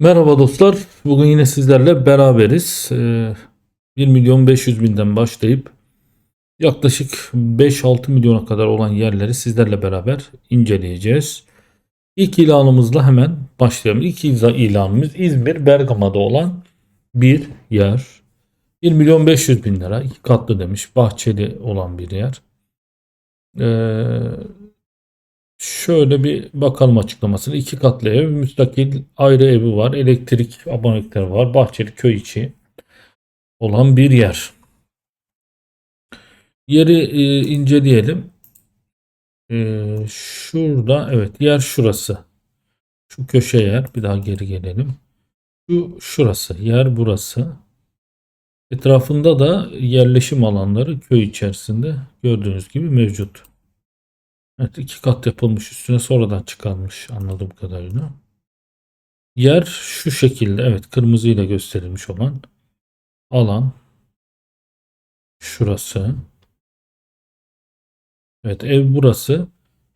Merhaba dostlar. Bugün yine sizlerle beraberiz. Ee, 1 milyon 500 binden başlayıp yaklaşık 5-6 milyona kadar olan yerleri sizlerle beraber inceleyeceğiz. İlk ilanımızla hemen başlayalım. İlk il- ilanımız İzmir Bergama'da olan bir yer. 1 milyon 500 bin lira. iki katlı demiş. Bahçeli olan bir yer. Ee, Şöyle bir bakalım açıklamasını. İki katlı ev, müstakil ayrı evi var, elektrik abonelikleri var, bahçeli köy içi olan bir yer. Yeri e, inceleyelim. E, şurada evet yer şurası. Şu köşe yer. Bir daha geri gelelim. Şu şurası. Yer burası. Etrafında da yerleşim alanları köy içerisinde gördüğünüz gibi mevcut. Evet iki kat yapılmış üstüne sonradan çıkarmış anladığım kadarıyla. Yer şu şekilde evet kırmızıyla gösterilmiş olan alan şurası. Evet ev burası.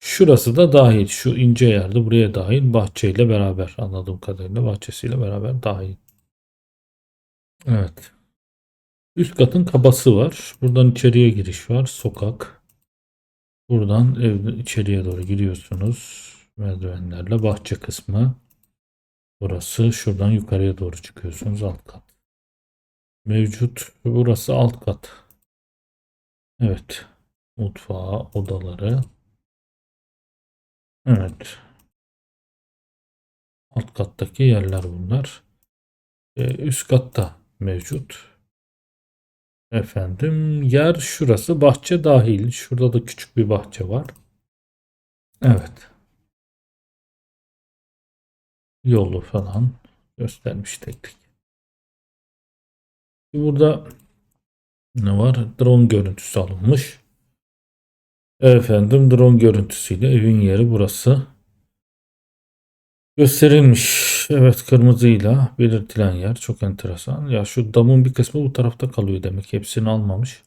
Şurası da dahil. Şu ince yerde buraya dahil bahçeyle beraber anladığım kadarıyla bahçesiyle beraber dahil. Evet. Üst katın kabası var. Buradan içeriye giriş var. Sokak. Buradan ev içeriye doğru giriyorsunuz. Merdivenlerle bahçe kısmı. Burası. Şuradan yukarıya doğru çıkıyorsunuz. Alt kat. Mevcut. Burası alt kat. Evet. Mutfağı, odaları. Evet. Alt kattaki yerler bunlar. Ee, üst katta mevcut. Efendim yer şurası bahçe dahil. Şurada da küçük bir bahçe var. Evet. Yolu falan göstermiş tek tek. Burada ne var? Drone görüntüsü alınmış. Efendim drone görüntüsüyle evin yeri burası. Gösterilmiş. Evet kırmızıyla belirtilen yer çok enteresan. Ya şu damın bir kısmı bu tarafta kalıyor demek. Hepsini almamış.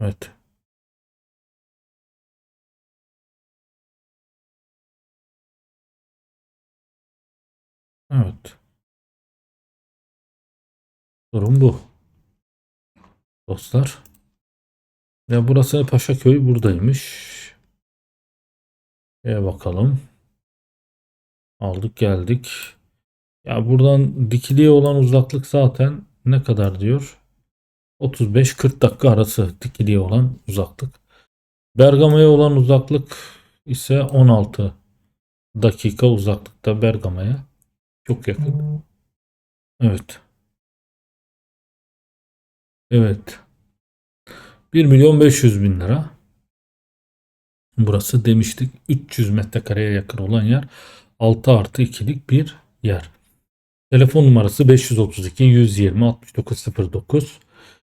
Evet. Evet. Durum bu. Dostlar. Ya burası Paşaköy buradaymış. E bakalım. Aldık geldik. Ya buradan dikiliye olan uzaklık zaten ne kadar diyor? 35-40 dakika arası dikiliye olan uzaklık. Bergama'ya olan uzaklık ise 16 dakika uzaklıkta Bergama'ya. Çok yakın. Evet. Evet. 1 milyon 500 bin lira. Burası demiştik 300 metrekareye yakın olan yer. 6 artı 2'lik bir yer. Telefon numarası 532 120 6909.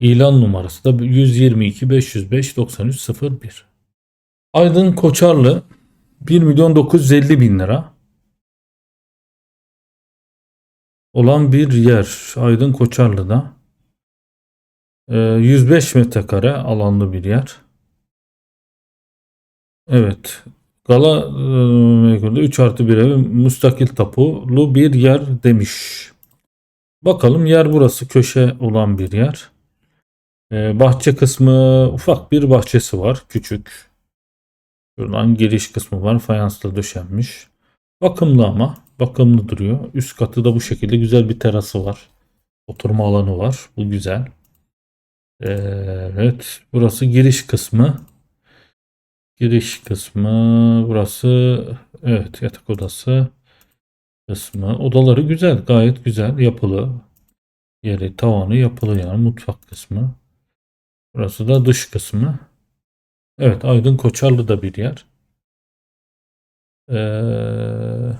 İlan numarası da 122 505 9301. Aydın Koçarlı 1 milyon 950 bin lira olan bir yer. Aydın Koçarlı'da. Ee, 105 metrekare alanlı bir yer. Evet. Gala e, 3 artı 1 ev müstakil tapulu bir yer demiş. Bakalım yer burası köşe olan bir yer. Ee, bahçe kısmı ufak bir bahçesi var. Küçük. Şuradan giriş kısmı var. Fayansla döşenmiş. Bakımlı ama. Bakımlı duruyor. Üst katı da bu şekilde güzel bir terası var. Oturma alanı var. Bu güzel. Ee, Evet. Burası giriş kısmı. Giriş kısmı. Burası evet yatak odası kısmı. Odaları güzel. Gayet güzel. Yapılı. Yeri tavanı yapılı yani mutfak kısmı. Burası da dış kısmı. Evet Aydın Koçarlı da bir yer. Ee,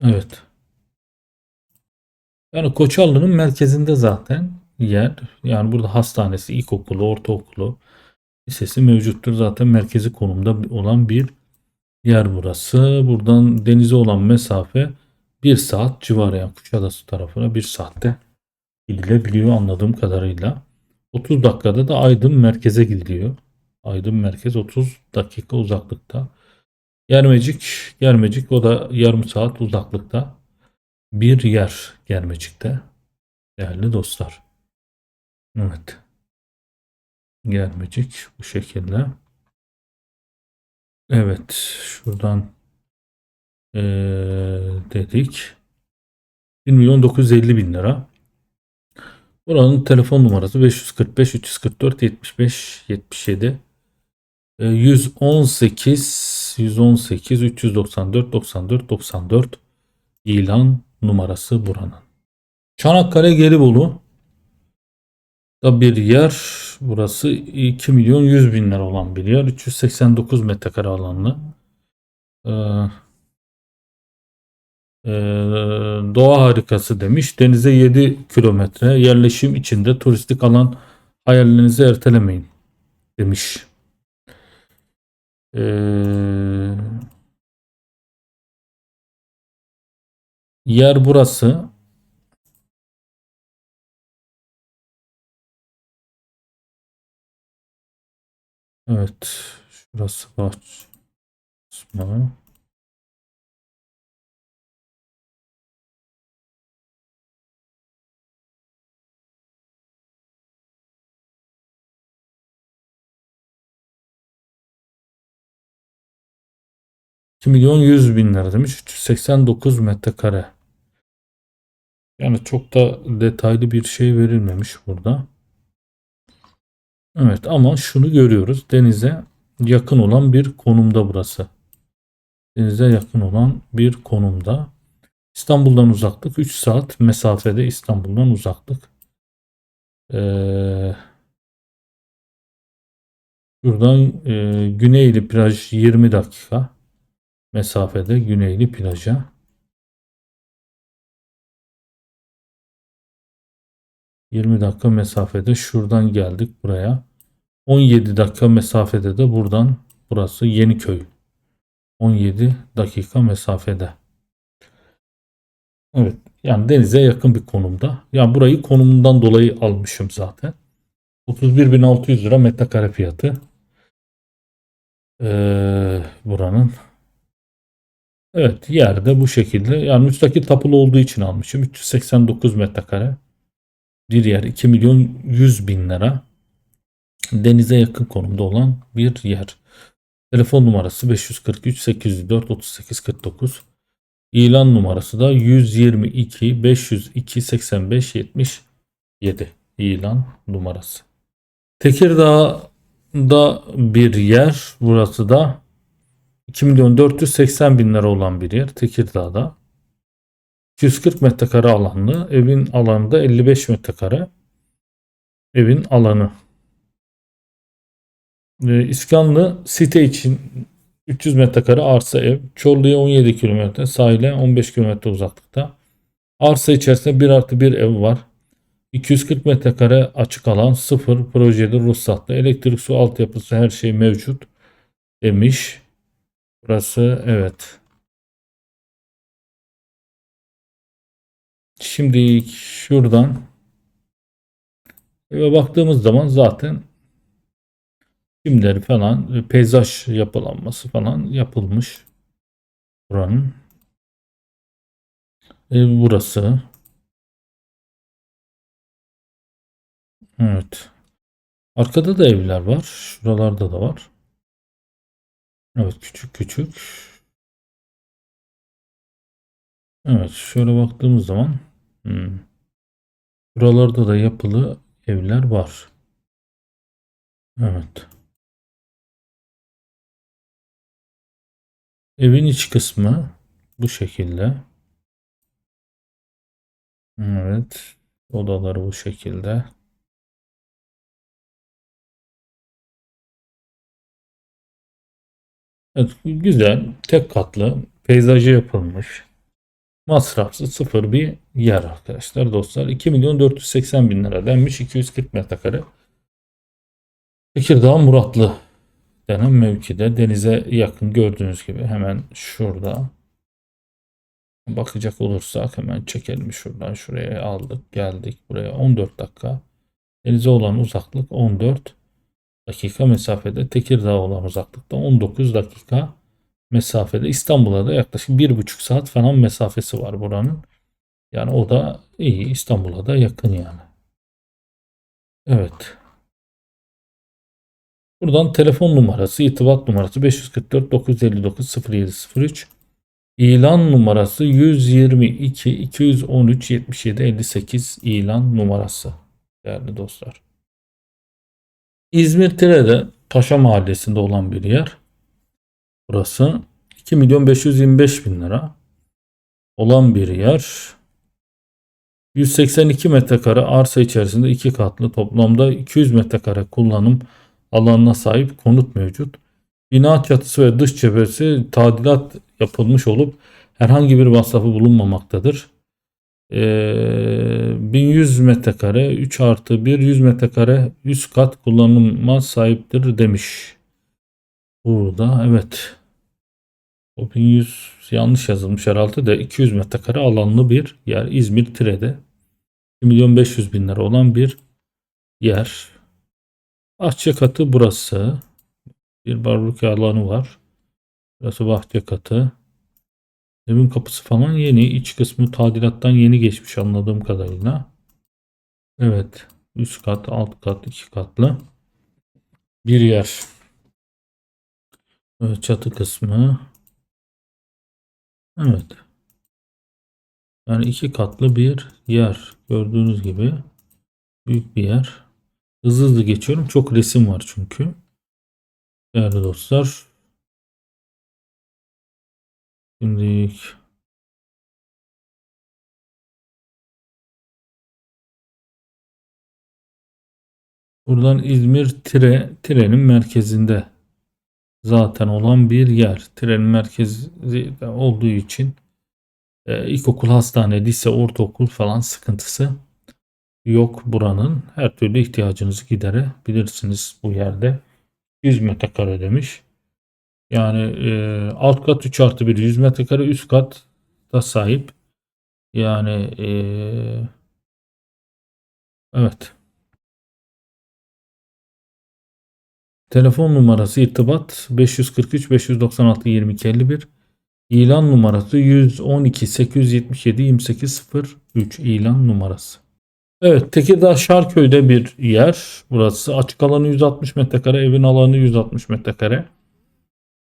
evet. Yani Koçarlı'nın merkezinde zaten yer. Yani burada hastanesi, ilkokulu, ortaokulu, lisesi mevcuttur. Zaten merkezi konumda olan bir yer burası. Buradan denize olan mesafe 1 saat civarı yani Kuşadası tarafına 1 saatte gidilebiliyor anladığım kadarıyla. 30 dakikada da Aydın merkeze gidiliyor. Aydın merkez 30 dakika uzaklıkta. Germecik, Germecik o da yarım saat uzaklıkta bir yer Germecik'te. Değerli dostlar. Evet. Germecik bu şekilde. Evet. Şuradan ee, dedik. 1 milyon 950 bin lira. Buranın telefon numarası 545 344 75 77 e, 118 118 394 94 94 ilan numarası buranın. Çanakkale Gelibolu da bir yer. Burası 2 milyon 100 bin lira olan bir yer. 389 metrekare alanlı. Ee, ee, doğa harikası demiş. Denize 7 kilometre yerleşim içinde turistik alan hayallerinizi ertelemeyin demiş. Ee, yer burası. Evet. Şurası bahçe. kısmı. Milyon 100 bin lira demiş. 389 metrekare. Yani çok da detaylı bir şey verilmemiş burada. Evet ama şunu görüyoruz. Denize yakın olan bir konumda burası. Denize yakın olan bir konumda. İstanbul'dan uzaklık 3 saat mesafede İstanbul'dan uzaklık. Ee, şuradan e, Güneyli plaj 20 dakika mesafede Güneyli plaja. ...20 dakika mesafede şuradan geldik buraya. 17 dakika mesafede de buradan burası Yeniköy. 17 dakika mesafede. Evet. Yani denize yakın bir konumda. Yani burayı konumundan dolayı almışım zaten. 31.600 lira metrekare fiyatı. Ee, buranın. Evet yerde bu şekilde. Yani müstakil tapulu olduğu için almışım. 389 metrekare. Bir yer 2 milyon 100 bin lira. Denize yakın konumda olan bir yer. Telefon numarası 543 804 38 49. İlan numarası da 122 502 85 77 ilan numarası. Tekirdağ'da bir yer. Burası da 2 milyon 480 bin lira olan bir yer. Tekirdağ'da. 240 metrekare alanlı. Evin alanı da 55 metrekare. Evin alanı. Ee, İskanlı site için 300 metrekare arsa ev. Çorlu'ya 17 kilometre, sahile 15 kilometre uzaklıkta. Arsa içerisinde 1 artı 1 ev var. 240 metrekare açık alan, sıfır projede ruhsatlı. Elektrik, su altyapısı her şey mevcut demiş. Burası evet. Şimdi şuradan eve baktığımız zaman zaten Çimleri falan, e, peyzaj yapılanması falan yapılmış. Buranın. Ev burası. Evet. Arkada da evler var. Şuralarda da var. Evet küçük küçük. Evet şöyle baktığımız zaman hmm, buralarda da yapılı evler var. Evet. Evin iç kısmı bu şekilde. Evet. Odaları bu şekilde. Evet, güzel, tek katlı, peyzajı yapılmış. Masrafsız sıfır bir yer arkadaşlar. Dostlar. 2 milyon 480 bin lira denmiş 240 metrekare. Tekirdağ Muratlı denen mevkide denize yakın gördüğünüz gibi hemen şurada. Bakacak olursak hemen çekelim şuradan şuraya aldık geldik buraya. 14 dakika. Denize olan uzaklık 14 dakika mesafede. Tekirdağ olan uzaklıkta 19 dakika mesafede. İstanbul'a da yaklaşık bir buçuk saat falan mesafesi var buranın. Yani o da iyi. İstanbul'a da yakın yani. Evet. Buradan telefon numarası, irtibat numarası 544 959 0703. İlan numarası 122 213 77 58 ilan numarası değerli dostlar. İzmir Tire'de Paşa Mahallesi'nde olan bir yer. Burası 2 milyon 525 bin lira olan bir yer. 182 metrekare arsa içerisinde iki katlı toplamda 200 metrekare kullanım alanına sahip konut mevcut. Bina çatısı ve dış cephesi tadilat yapılmış olup herhangi bir masrafı bulunmamaktadır. Ee, 1100 metrekare 3 artı 1 100 metrekare 100 kat kullanıma sahiptir demiş. Burada evet. O 1100 yanlış yazılmış herhalde de 200 metrekare alanlı bir yer. İzmir Tire'de 1 milyon 500 bin lira olan bir yer. Bahçe katı burası. Bir barbekü alanı var. Burası bahçe katı. Evin kapısı falan yeni. İç kısmı tadilattan yeni geçmiş anladığım kadarıyla. Evet. Üst kat, alt kat, iki katlı. Bir yer. Evet, çatı kısmı. Evet. Yani iki katlı bir yer. Gördüğünüz gibi. Büyük bir yer. Hızlı hızlı geçiyorum. Çok resim var çünkü. Değerli dostlar. Şimdi buradan İzmir Tire Tire'nin merkezinde zaten olan bir yer. Trenin merkezi olduğu için e, ilkokul, hastane, lise, ortaokul falan sıkıntısı yok buranın. Her türlü ihtiyacınızı giderebilirsiniz bu yerde. 100 metrekare demiş. Yani e, alt kat 3 artı 1 100 metrekare üst kat da sahip. Yani e, evet. Telefon numarası irtibat 543 596 22 51. İlan numarası 112 877 28 03 ilan numarası. Evet Tekirdağ Şarköy'de bir yer. Burası açık alanı 160 metrekare, evin alanı 160 metrekare.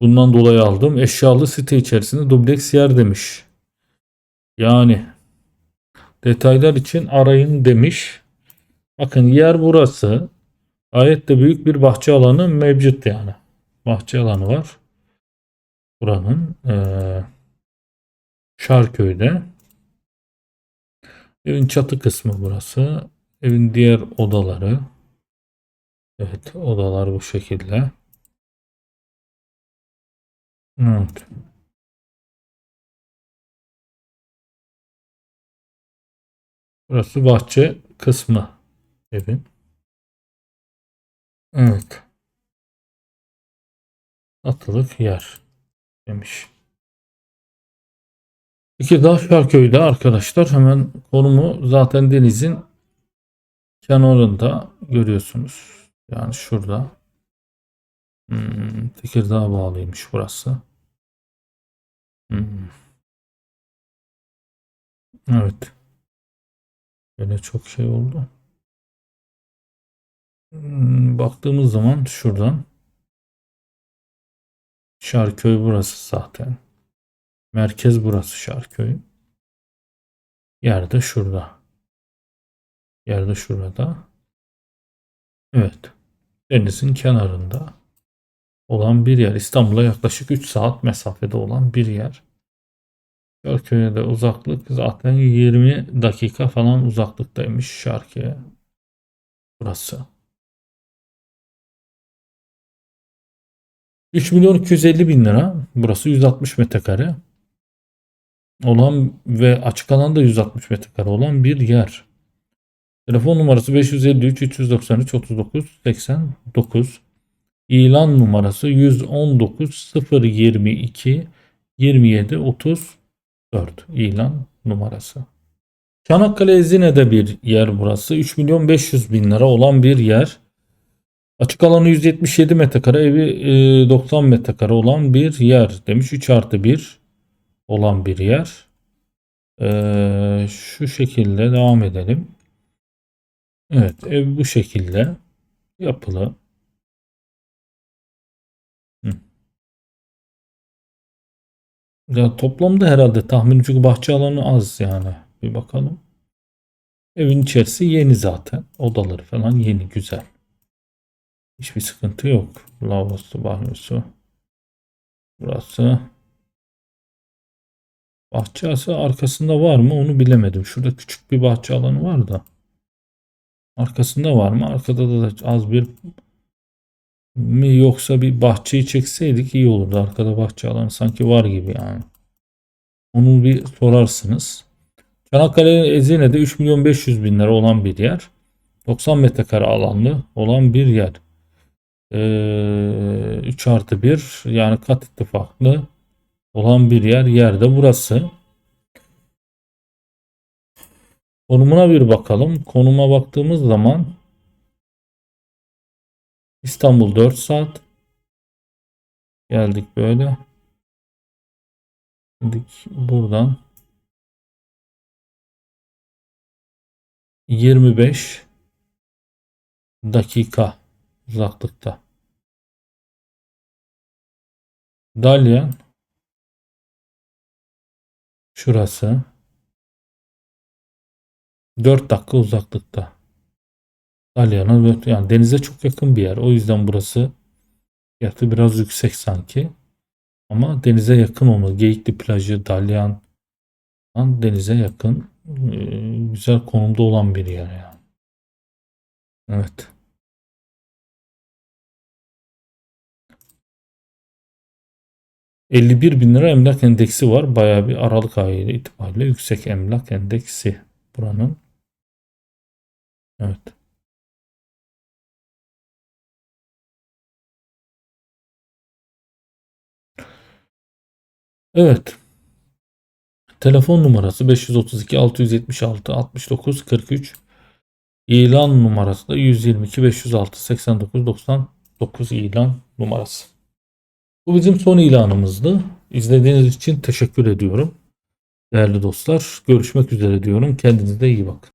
Bundan dolayı aldım. Eşyalı site içerisinde dubleks yer demiş. Yani detaylar için arayın demiş. Bakın yer burası. Gayet de büyük bir bahçe alanı mevcut yani. Bahçe alanı var. Buranın ee, Şarköy'de. Evin çatı kısmı burası. Evin diğer odaları. Evet odalar bu şekilde. Evet. Burası bahçe kısmı evin. Evet. Atılık yer demiş. Tekirdağ Şarköy'de arkadaşlar hemen konumu zaten denizin kenarında görüyorsunuz. Yani şurada. Hmm, Tekirdağ bağlıymış burası. Hmm. Evet. Böyle çok şey oldu. Hmm, baktığımız zaman şuradan Şarköy burası zaten. Merkez burası Şarköy. Yerde şurada. Yerde şurada. Evet. Denizin kenarında olan bir yer. İstanbul'a yaklaşık 3 saat mesafede olan bir yer. Şarköy'e de uzaklık zaten 20 dakika falan uzaklıktaymış Şarköy'e. Burası. 3 milyon 250 bin lira. Burası 160 metrekare olan ve açık alanda 160 metrekare olan bir yer. Telefon numarası 553 393 39 89. İlan numarası 119 022 27 34 ilan numarası. Çanakkale Ezine'de bir yer burası. 3 milyon 500 bin lira olan bir yer. Açık alanı 177 metrekare, evi e, 90 metrekare olan bir yer demiş. 3 artı 1 olan bir yer. E, şu şekilde devam edelim. Evet, ev bu şekilde yapılı. Hı. Ya toplamda herhalde tahmin çünkü bahçe alanı az yani. Bir bakalım. Evin içerisi yeni zaten. Odaları falan yeni, güzel. Hiçbir sıkıntı yok. Lavabosu, banyosu. Burası. Bahçesi arkasında var mı onu bilemedim. Şurada küçük bir bahçe alanı var da. Arkasında var mı? Arkada da az bir mi yoksa bir bahçeyi çekseydik iyi olurdu. Arkada bahçe alanı sanki var gibi yani. Onu bir sorarsınız. Çanakkale Ezine'de 3 milyon 500 bin lira olan bir yer. 90 metrekare alanlı olan bir yer. Ee, 3 artı 1 yani kat ittifaklı olan bir yer. Yerde burası. Konumuna bir bakalım. Konuma baktığımız zaman İstanbul 4 saat. Geldik böyle. Geldik buradan 25 dakika uzaklıkta. Dalyan şurası 4 dakika uzaklıkta. Dalyan'a yani denize çok yakın bir yer. O yüzden burası fiyatı biraz yüksek sanki. Ama denize yakın olmalı. Geyikli plajı, Dalyan denize yakın güzel konumda olan bir yer yani. Evet. ...51 bin lira emlak endeksi var. Bayağı bir Aralık ayı itibariyle yüksek emlak endeksi buranın. Evet. Evet. Telefon numarası 532 676 69 43. İlan numarası da 122 506 89 99 ilan numarası. Bu bizim son ilanımızdı. İzlediğiniz için teşekkür ediyorum. Değerli dostlar, görüşmek üzere diyorum. Kendinize iyi bakın.